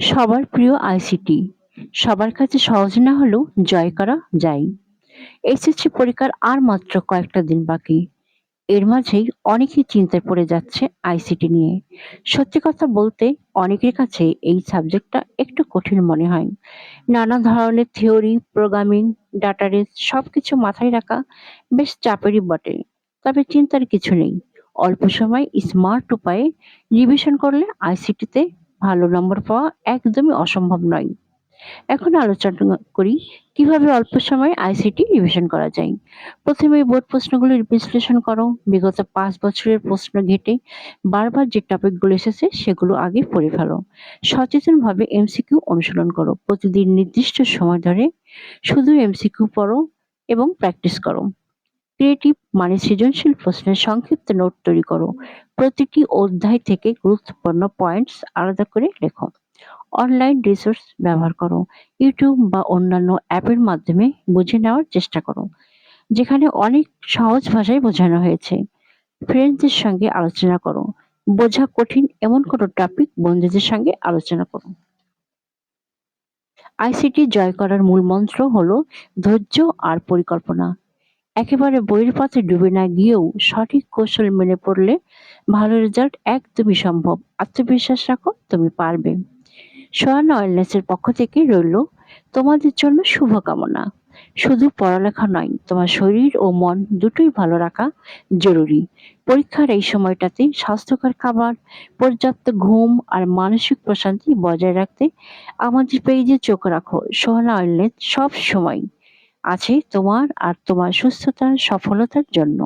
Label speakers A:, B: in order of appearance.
A: সবার প্রিয় আইসিটি সবার কাছে সহজ না হলেও জয় করা যায়। এসএসসি পরীক্ষার আর মাত্র কয়েকটা দিন বাকি। এর মাঝেই অনেকেই চিন্তায় পড়ে যাচ্ছে আইসিটি নিয়ে। সত্যি কথা বলতে অনেকের কাছে এই সাবজেক্টটা একটু কঠিন মনে হয়। নানা ধরনের থিওরি, প্রোগ্রামিং ডাটারেস সবকিছু মাথায় রাখা বেশ চাপেরই বটে। তবে চিন্তার কিছু নেই। অল্প সময় স্মার্ট উপায়ে রিভিশন করলে আইসিটিতে ভালো নম্বর পাওয়া একদমই অসম্ভব নয়। এখন আলোচনা করি, কীভাবে অল্প সময়ে আইসিটি রিভিশন করা যায়? প্রথমে বোর্ড প্রশ্নগুলির বিশ্লেষণ করো। বিগত পাঁচ বছরের প্রশ্ন ঘেটে বারবার যে টপিকগুলো এসেছে সেগুলো আগে পড়ে ফেলো। সচেতনভাবে এমসিকিউ অনুশীলন করো। প্রতিদিন নির্দিষ্ট সময় ধরে শুধু এমসিকিউ পড়ো এবং প্র্যাকটিস করো। ক্রিয়েটিভ মানে সৃজনশীল প্রশ্নের সংক্ষিপ্ত নোট তৈরি করো। প্রতিটি অধ্যায় থেকে গুরুত্বপূর্ণ পয়েন্টস আলাদা করে লেখো। অনলাইন রিসোর্স ব্যবহার করো। ইউটিউব বা অন্যান্য অ্যাপের মাধ্যমে বুঝে নেওয়ার চেষ্টা করো, যেখানে অনেক সহজ ভাষায় বোঝানো হয়েছে। ফ্রেন্ডসদের সঙ্গে আলোচনা করো। বোঝা কঠিন এমন কোনো টপিক বন্ধুদের সঙ্গে আলোচনা করো। আইসিটি জয় করার মূল মন্ত্র হলো ধৈর্য আর পরিকল্পনা। একেবারে বইয়ের পথে ডুবে না গিয়েও সঠিক কৌশল মেনে পড়লে ভালো রেজাল্ট একদমই সম্ভব। আত্মবিশ্বাস রাখো, তুমি পারবে। সোহানা ওয়েলনেসের পক্ষ থেকে রইল, তোমাদের জন্য শুভকামনা। শুধু পড়ালেখা নয়, তোমার শরীর ও মন দুটোই ভালো রাখা জরুরি। পরীক্ষার এই সময়টাতে স্বাস্থ্যকর খাবার, পর্যাপ্ত ঘুম আর মানসিক প্রশান্তি বজায় রাখতে আমাদের পেজে চোখ রাখো। সোহানা ওয়েলনেস সব সময়। আছে তোমার আর তোমার সুস্থতার সফলতার জন্য।